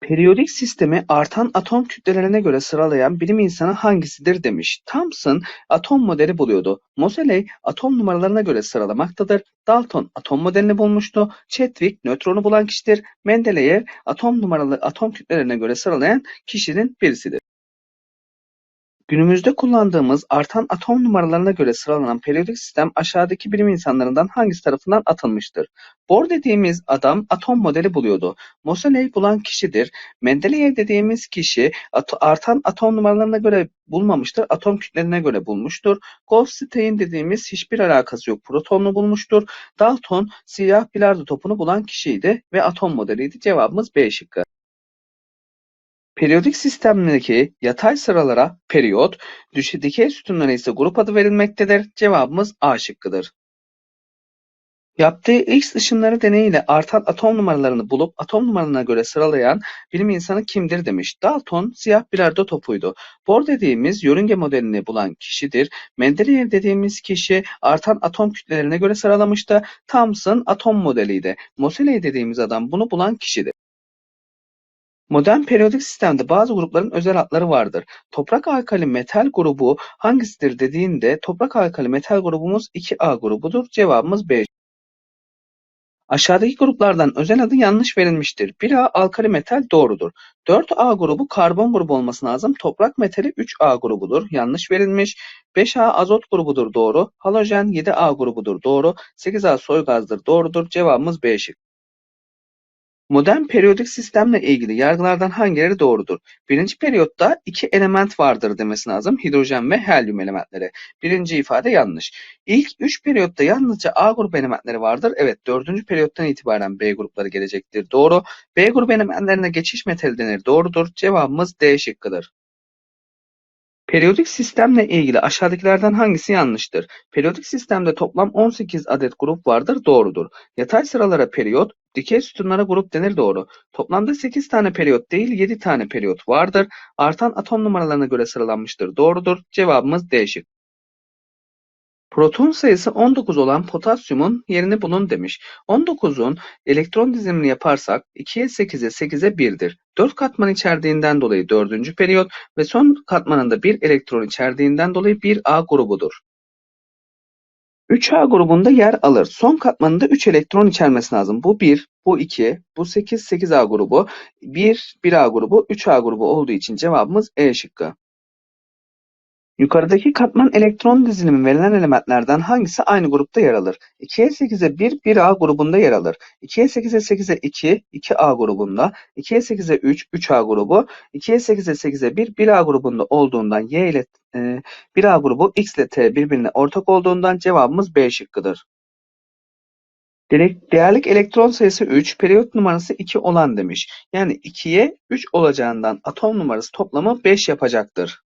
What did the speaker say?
Periyodik sistemi artan atom kütlelerine göre sıralayan bilim insanı hangisidir demiş. Thomson atom modeli buluyordu. Moseley atom numaralarına göre sıralamaktadır. Dalton atom modelini bulmuştu. Chadwick nötronu bulan kişidir. Mendeleev atom numaralı atom kütlelerine göre sıralayan kişinin birisidir. Günümüzde kullandığımız artan atom numaralarına göre sıralanan periyodik sistem aşağıdaki bilim insanlarından hangisi tarafından atılmıştır? Bohr dediğimiz adam atom modeli buluyordu. Moseley bulan kişidir. Mendeleev dediğimiz kişi at- artan atom numaralarına göre bulmamıştır. Atom kütlelerine göre bulmuştur. Goldstein dediğimiz hiçbir alakası yok. Protonunu bulmuştur. Dalton siyah bilardo topunu bulan kişiydi ve atom modeliydi. Cevabımız B şıkkı. Periyodik sistemdeki yatay sıralara periyot, dikey sütunlara ise grup adı verilmektedir. Cevabımız A şıkkıdır. Yaptığı X ışınları deneyiyle artan atom numaralarını bulup atom numaralarına göre sıralayan bilim insanı kimdir demiş. Dalton siyah bilardo topuydu. Bohr dediğimiz yörünge modelini bulan kişidir. Mendeleev dediğimiz kişi artan atom kütlelerine göre sıralamıştı. Thomson atom modeliydi. Moseley dediğimiz adam bunu bulan kişidir. Modern periyodik sistemde bazı grupların özel adları vardır. Toprak alkali metal grubu hangisidir dediğinde toprak alkali metal grubumuz 2A grubudur. Cevabımız B. Aşağıdaki gruplardan özel adı yanlış verilmiştir. 1A alkali metal doğrudur. 4A grubu karbon grubu olması lazım. Toprak metali 3A grubudur. Yanlış verilmiş. 5A azot grubudur doğru. Halojen 7A grubudur doğru. 8A soy gazdır doğrudur. Cevabımız B şık. Modern periyodik sistemle ilgili yargılardan hangileri doğrudur? Birinci periyotta iki element vardır demesi lazım. Hidrojen ve helyum elementleri. Birinci ifade yanlış. İlk üç periyotta yalnızca A grubu elementleri vardır. Evet dördüncü periyottan itibaren B grupları gelecektir. Doğru. B grubu elementlerine geçiş metali denir. Doğrudur. Cevabımız D şıkkıdır. Periyodik sistemle ilgili aşağıdakilerden hangisi yanlıştır? Periyodik sistemde toplam 18 adet grup vardır. Doğrudur. Yatay sıralara periyot, dikey sütunlara grup denir. Doğru. Toplamda 8 tane periyot değil 7 tane periyot vardır. Artan atom numaralarına göre sıralanmıştır. Doğrudur. Cevabımız D şık. Proton sayısı 19 olan potasyumun yerini bulun demiş. 19'un elektron dizilimini yaparsak 2'ye 8'e 8'e 1'dir. 4 katman içerdiğinden dolayı 4. periyot ve son katmanında 1 elektron içerdiğinden dolayı 1A grubudur. 3A grubunda yer alır. Son katmanında 3 elektron içermesi lazım. Bu 1, bu 2, bu 8, 8A grubu, 1, 1A grubu, 3A grubu olduğu için cevabımız E şıkkı. Yukarıdaki katman elektron dizilimi verilen elementlerden hangisi aynı grupta yer alır? 2'ye 8'e 1, 1A grubunda yer alır. 2'ye 8'e 8'e 2, 2A grubunda. 2'ye 8'e 3, 3A grubu. 2'ye 8'e 8'e 1, 1A grubunda olduğundan Y ile e, 1A grubu X ile T birbirine ortak olduğundan cevabımız B şıkkıdır. Değerlik elektron sayısı 3, periyot numarası 2 olan demiş. Yani 2'ye 3 olacağından atom numarası toplamı 5 yapacaktır.